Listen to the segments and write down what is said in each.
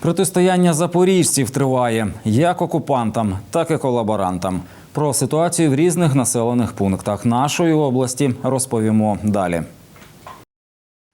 Протистояння запоріжців триває як окупантам, так і колаборантам. Про ситуацію в різних населених пунктах нашої області розповімо далі.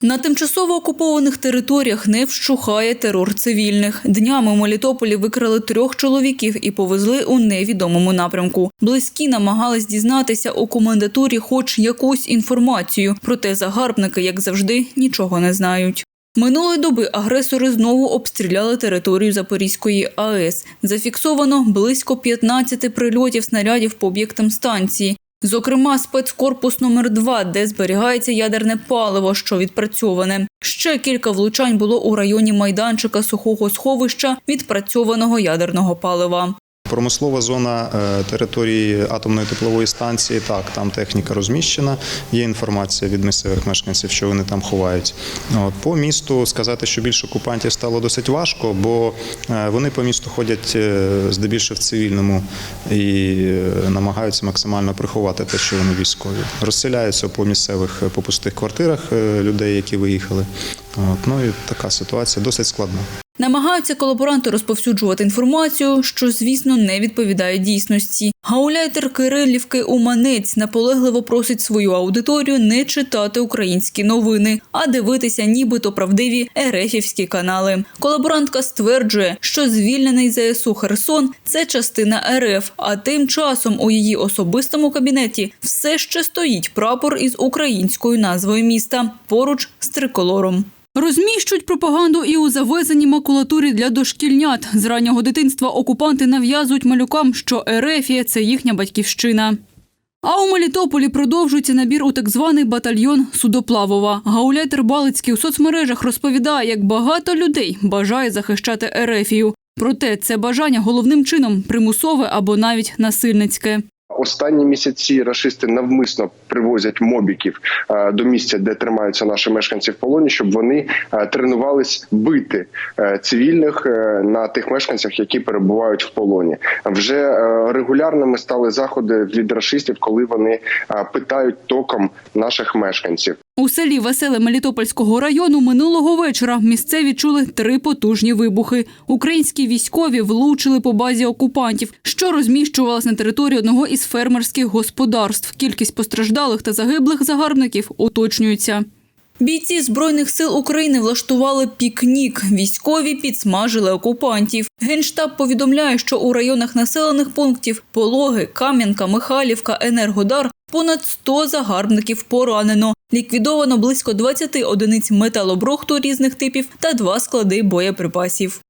На тимчасово окупованих територіях не вщухає терор цивільних. Днями у Мелітополі викрали трьох чоловіків і повезли у невідомому напрямку. Близькі намагались дізнатися у комендатурі хоч якусь інформацію, проте загарбники, як завжди, нічого не знають. Минулої доби агресори знову обстріляли територію Запорізької АЕС. Зафіксовано близько 15 прильотів снарядів по об'єктам станції. Зокрема, спецкорпус номер 2 де зберігається ядерне паливо, що відпрацьоване. Ще кілька влучань було у районі майданчика сухого сховища відпрацьованого ядерного палива. Промислова зона е, території атомної теплової станції. Так, там техніка розміщена. Є інформація від місцевих мешканців, що вони там ховають. От по місту сказати, що більше окупантів стало досить важко, бо е, вони по місту ходять е, здебільшого в цивільному і намагаються максимально приховати те, що вони військові. Розселяються по місцевих по пустих квартирах людей, які виїхали. От, ну і така ситуація досить складна. Намагаються колаборанти розповсюджувати інформацію, що, звісно, не відповідає дійсності. Гауляйтер Кирилівки Уманець наполегливо просить свою аудиторію не читати українські новини, а дивитися нібито правдиві ерефівські канали. Колаборантка стверджує, що звільнений ЗСУ Херсон це частина РФ. А тим часом у її особистому кабінеті все ще стоїть прапор із українською назвою міста поруч з триколором. Розміщують пропаганду і у завезеній макулатурі для дошкільнят. З раннього дитинства окупанти нав'язують малюкам, що Ерефія – це їхня батьківщина. А у Мелітополі продовжується набір у так званий батальйон Судоплавова. Гауляйтер Балицький у соцмережах розповідає, як багато людей бажає захищати Ерефію. Проте це бажання головним чином примусове або навіть насильницьке. Останні місяці рашисти навмисно привозять мобіків е, до місця, де тримаються наші мешканці в полоні, щоб вони е, тренувались бити е, цивільних на тих мешканцях, які перебувають в полоні. Вже регулярними стали заходи від рашистів, коли вони питають током наших мешканців. У селі Веселе Мелітопольського району минулого вечора місцеві чули три потужні вибухи. Українські військові влучили по базі окупантів, що розміщувалась на території одного із фермерських господарств. Кількість постраждалих та загиблих загарбників уточнюється. Бійці збройних сил України влаштували пікнік. Військові підсмажили окупантів. Генштаб повідомляє, що у районах населених пунктів Пологи, Кам'янка, Михайлівка, Енергодар понад 100 загарбників поранено. Ліквідовано близько 20 одиниць металобрухту різних типів та два склади боєприпасів.